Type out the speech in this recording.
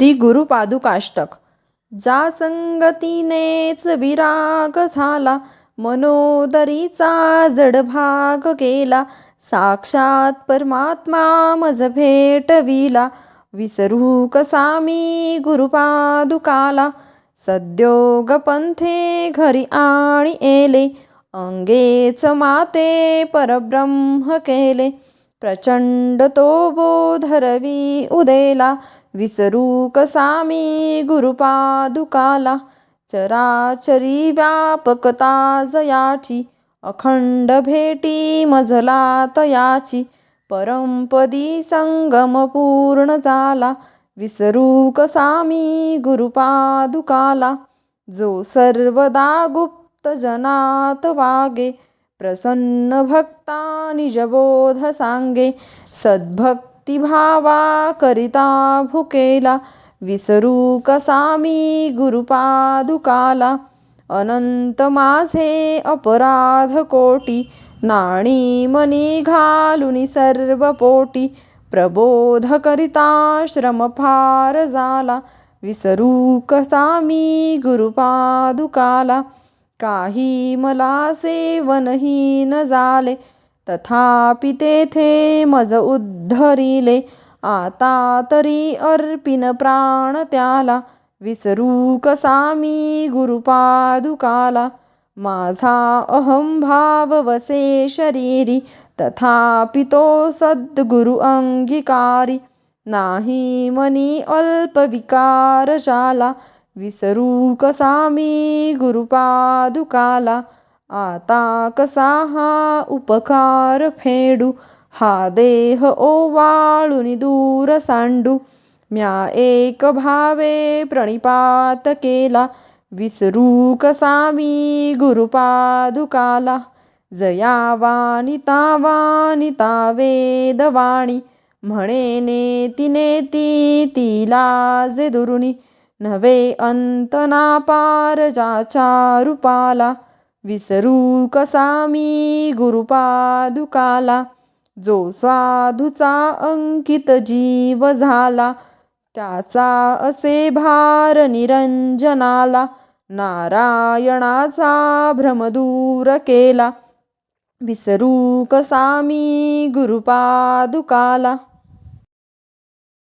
श्री गुरुपादुकाष्टक जा संगतीनेच विराग झाला मनोदरीचा जडभाग गेला साक्षात परमात्मा मज भेटविला. विसरू कसा मी गुरुपादुकाला सद्योग पंथे घरी आणि येले. अंगेच माते परब्रह्म केले प्रचंड तो बोधरवी उदेला. विसरू कसा मी गुरुपादुकाला. चराचरी व्यापकता जयाची अखंड भेटी मजला तयाची. परमपदी संगम पूर्ण झाला विसरू कसा मी गुरुपादुकाला. जो सर्वदा गुप्त जनात वागे प्रसन्न भक्ता निजबोध सांगे. सद्भक्त भक्तिभावा करिता भुकेला विसरू कसा मी गुरुपादुकाला. अनंत माझे अपराध कोटी नाणी मनी घालुनी सर्व पोटी. प्रबोध करिता श्रम फार झाला विसरू कसा मी गुरुपादुकाला. काही मला सेवनहीन झाले तथापि तेथे मज उद्धरिले आता तरी अर्पिन प्राण त्याला विसरू कसा मी गुरुपादुकाला. माझा अहंभाव वसे शरीरी तथापि तो सद्गुरु अंगीकारी. नाही मनी अल्प विकार विसरू कसा मी गुरुपादुकाला. आता कसा हा उपकार फेडू? हा देह ओवाळून दूर सांडू. म्या एक भावे प्रणिपात केला. विसरू कसा मी गुरुपादुकाला. जयावानी तावानी तावेदवाणी म्हणे नेती नेती तिला जे दुरुणी नवे अंत ना पार जाच्या रूपाला. विसरू कसा मी गुरुपादुकाला? जो साधूचा अंकित जीव झाला त्याचा असे भार निरंजनाला नारायणाचा भ्रम दूर केला. विसरू कसा मी गुरुपादुकाला?